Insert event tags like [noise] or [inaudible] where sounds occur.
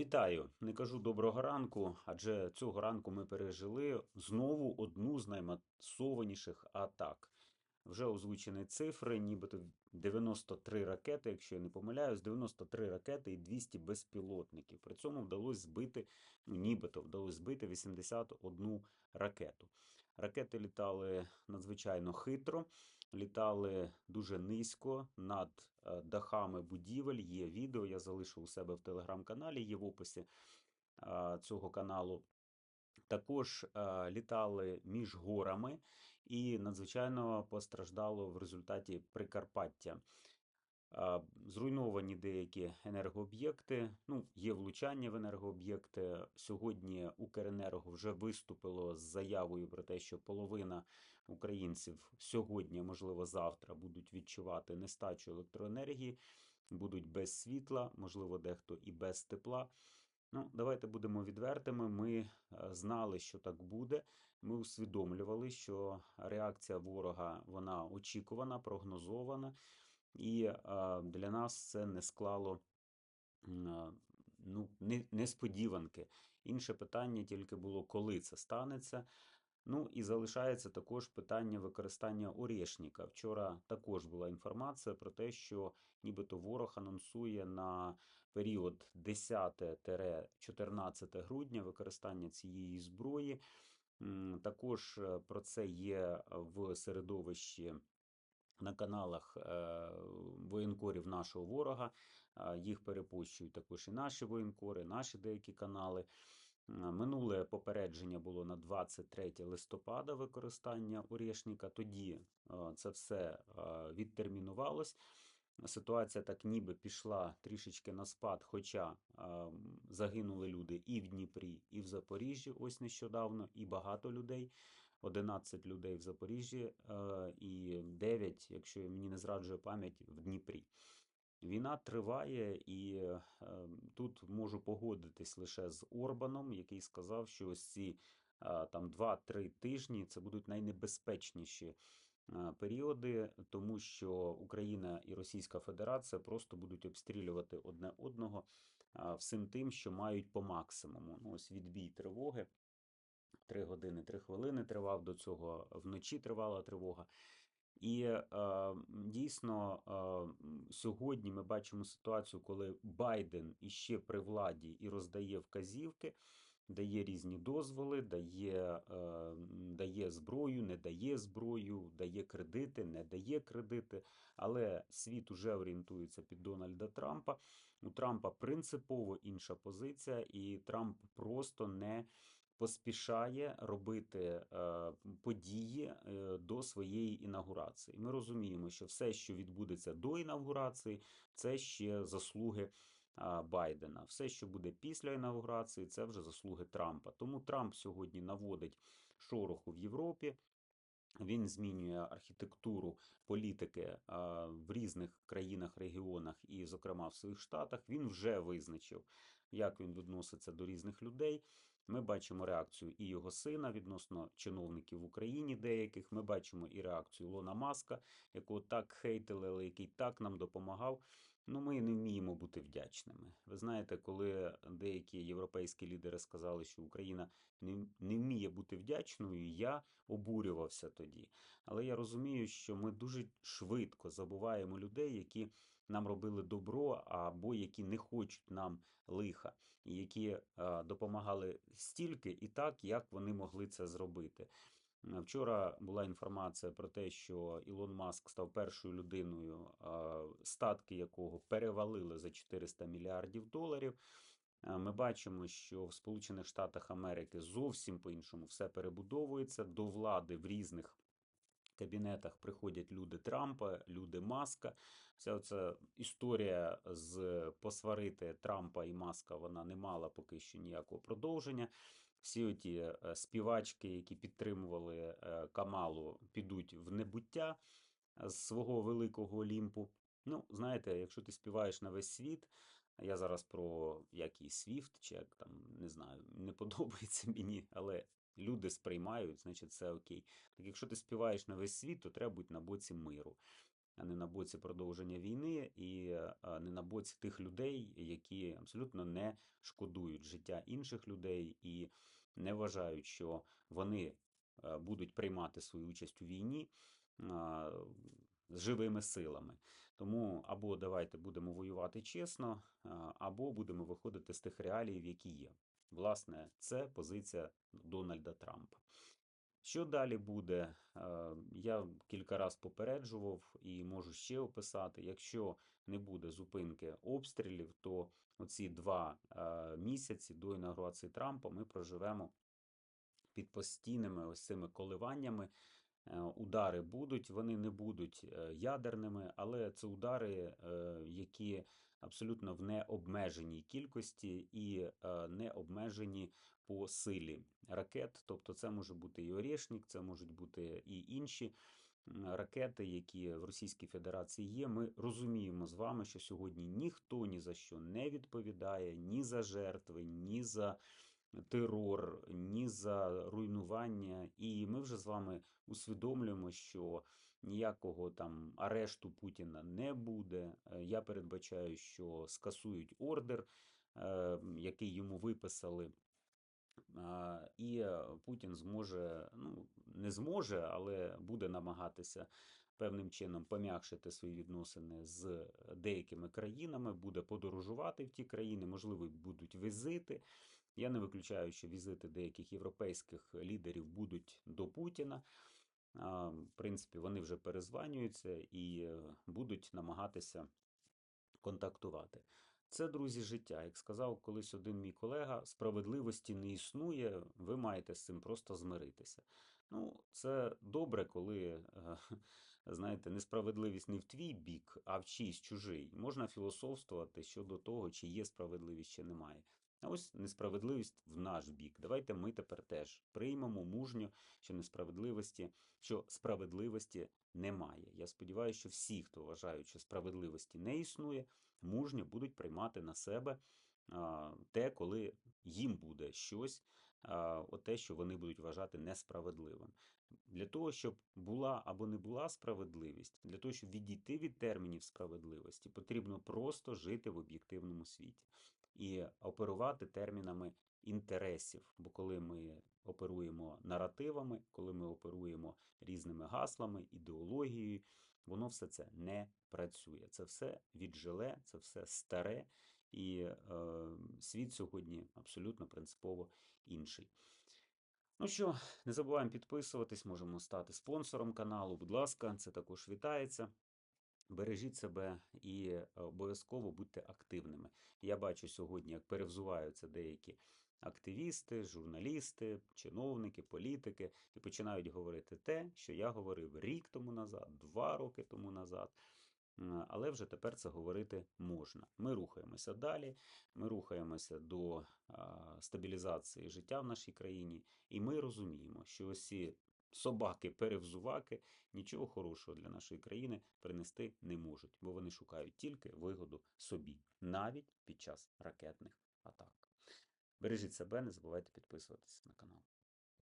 Вітаю! Не кажу доброго ранку, адже цього ранку ми пережили знову одну з наймасованіших атак. Вже озвучені цифри, нібито 93 ракети, якщо я не помиляюсь, 93 ракети і 200 безпілотників. При цьому вдалося збити, ну, нібито вдалося збити 81 ракету. Ракети літали надзвичайно хитро, літали дуже низько над е, дахами будівель. Є відео, я залишу у себе в телеграм-каналі, є в описі е, цього каналу. Також е, літали між горами і надзвичайно постраждало в результаті Прикарпаття. Зруйновані деякі енергооб'єкти, ну, є влучання в енергооб'єкти. Сьогодні Укренерго вже виступило з заявою про те, що половина українців сьогодні, можливо, завтра будуть відчувати нестачу електроенергії, будуть без світла, можливо, дехто і без тепла. Ну, давайте будемо відвертими. Ми е, знали, що так буде. Ми усвідомлювали, що реакція ворога вона очікувана, прогнозована, і для нас це не склало ну, несподіванки. Інше питання тільки було, коли це станеться. Ну і залишається також питання використання орешника. Вчора також була інформація про те, що нібито ворог анонсує на період 10-14 грудня використання цієї зброї. Також е, про це є в середовищі на каналах е, воєнкорів нашого ворога. Е, Їх перепощують також і наші воєнкори, наші деякі канали. Е, Минуле попередження було на 23 листопада використання орешника. Тоді це все відтермінувалось. Ситуація так ніби пішла трішечки на спад, хоча загинули люди і в Дніпрі, і в Запоріжжі ось нещодавно, і багато людей. 11 людей в Запоріжжі е, і 9, якщо мені не зраджує пам'ять, в Дніпрі. Війна триває, і е, тут можу погодитись лише з Орбаном, який сказав, що ось ці е, там 2-3 тижні це будуть найнебезпечніші періоди, тому що Україна і Російська Федерація просто будуть обстрілювати одне одного всім тим, що мають по максимуму. Ну, ось відбій тривоги. 3 години 3 хвилини тривав до цього вночі тривала тривога. І е, дійсно е, сьогодні ми бачимо ситуацію, коли Байден іще при владі і роздає вказівки, дає різні дозволи, дає, е, дає зброю, не дає зброю, дає кредити, не дає кредити. Але світ уже орієнтується під Дональда Трампа. У Трампа принципово інша позиція, і Трамп просто не поспішає робити е, події е, до своєї інаугурації. Ми розуміємо, що все, що відбудеться до інаугурації, це ще заслуги Байдена. Все, що буде після інаугурації, це вже заслуги Трампа. Тому Трамп сьогодні наводить шороху в Європі. Він змінює архітектуру політики в різних країнах, регіонах і, зокрема, в своїх штатах. Він вже визначив, як він відноситься до різних людей. Ми бачимо реакцію і його сина відносно чиновників в Україні деяких. Ми бачимо і реакцію Лона Маска, якого так хейтили, але який так нам допомагав. Ну, ми не вміємо бути вдячними. Ви знаєте, коли деякі європейські лідери сказали, що Україна не, не вміє бути вдячною, я обурювався тоді. Але я розумію, що ми дуже швидко забуваємо людей, які нам робили добро, або які не хочуть нам лиха, які е, допомагали стільки і так, як вони могли це зробити. Е, Вчора була інформація про те, що Ілон Маск став першою людиною, е, статки якого перевалили за 400 мільярдів доларів. Ми бачимо, що в Сполучених Штатах Америки зовсім по-іншому все перебудовується до влади в різних кабінетах приходять люди Трампа, люди Маска. Вся ця історія з посварити Трампа і Маска вона не мала поки що ніякого продовження. Всі оті е, співачки, які підтримували е, Камалу, підуть в небуття з свого великого Олімпу. Ну, знаєте, якщо ти співаєш на весь світ, я зараз про який Свіфт, чи як там не знаю, не подобається мені, але люди сприймають, значить це окей. Так якщо ти співаєш на весь світ, то треба бути на боці миру. а не на боці продовження війни, і е, не на боці тих людей, які абсолютно не шкодують життя інших людей і не вважають, що вони е, будуть приймати свою участь у війні з живими силами. Тому або давайте будемо воювати чесно, або будемо виходити з тих реалій, які є. Власне, це позиція Дональда Трампа. Що далі буде? Е, Я кілька разів попереджував і можу ще описати. Якщо не буде зупинки обстрілів, то оці два е, місяці до інаугурації Трампа ми проживемо під постійними ось цими коливаннями. Е, Удари будуть, вони не будуть е, ядерними, але це удари, е, які абсолютно в необмеженій кількості і не обмежені по силі ракет. Тобто, це може бути і Орєшнік, це можуть бути і інші ракети, які в Російській Федерації є. Ми розуміємо з вами, що сьогодні ніхто ні за що не відповідає, ні за жертви, ні за терор, ні за руйнування. І ми вже з вами усвідомлюємо, що ніякого там арешту Путіна не буде. Е, Я передбачаю, що скасують ордер, е, який йому виписали. І Путін зможе, ну не зможе, але буде намагатися певним чином пом'якшити свої відносини з деякими країнами, буде подорожувати в ті країни, можливо, будуть візити. Я не виключаю, що візити деяких європейських лідерів будуть до Путіна. В принципі, вони вже перезванюються і е, будуть намагатися контактувати. Це, друзі, життя. Як сказав колись один мій колега, справедливості не існує, ви маєте з цим просто змиритися. Ну, це добре, коли, е, [laughs] знаєте, несправедливість не в твій бік, а в чийсь чужий. Можна філософствувати щодо того, чи є справедливість, чи немає. А ось несправедливість в наш бік. Давайте ми тепер теж приймемо мужньо, що несправедливості, що справедливості немає. Я сподіваюся, що всі, хто вважають, що справедливості не існує, мужньо будуть приймати на себе те, коли їм буде щось, а, те, що вони будуть вважати несправедливим. Для того, щоб була або не була справедливість, для того, щоб відійти від термінів справедливості, потрібно просто жити в об'єктивному світі і оперувати термінами інтересів. Бо коли ми оперуємо наративами, коли ми оперуємо різними гаслами, ідеологією, воно все це не працює. Це все віджиле, це все старе, і е, світ сьогодні абсолютно принципово інший. Ну що, не забуваємо підписуватись, можемо стати спонсором каналу. Будь ласка, це також вітається. Бережіть себе і е, обов'язково будьте активними. Я бачу сьогодні, як перевзуваються деякі активісти, журналісти, чиновники, політики і починають говорити те, що я говорив рік тому назад, два роки тому назад. Але вже тепер це говорити можна. Ми рухаємося далі, ми рухаємося до стабілізації життя в нашій країні, і ми розуміємо, що усі собаки-перевзуваки нічого хорошого для нашої країни принести не можуть, бо вони шукають тільки вигоду собі, навіть під час ракетних атак. Бережіть себе, не забувайте підписуватися на канал.